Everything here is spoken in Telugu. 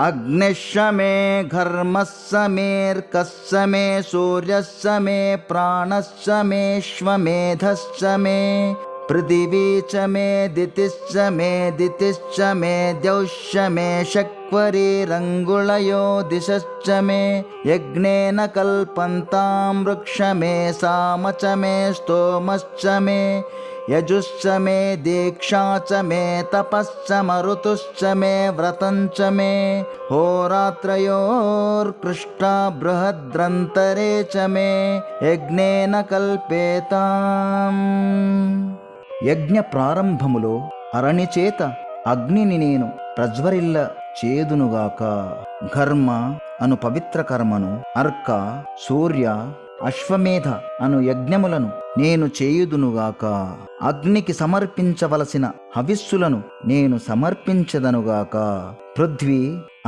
अग्निश्च मे घर्मश्च मेऽर्कश्च मे सूर्यश्च मे प्राणश्च मेऽश्वमेधश्च मे पृथिवी च मे दितिश्च मे दितिश्च मे द्यौश्च मे शक्वरीरङ्गुळयो दिशश्च मे यज्ञेन कल्पन्तां वृक्ष मे साम च मे स्तोमश्च मे यजुश्च मे दीक्षा च मे तपश्च मरुतुश्च मे व्रतं च मे होरात्रयोर्कृष्टा बृहद्रन्तरे च मे यज्ञेन कल्पेताम् యజ్ఞ ప్రారంభములో అరణి చేత అగ్నిని నేను ప్రజ్వరిల్ల చేదునుగాక ఘర్మ అను పవిత్ర కర్మను అర్క సూర్య అశ్వమేధ అను యజ్ఞములను నేను చేయుదునుగాక. అగ్నికి సమర్పించవలసిన హవిస్సులను నేను సమర్పించదనుగాక. పృథ్వీ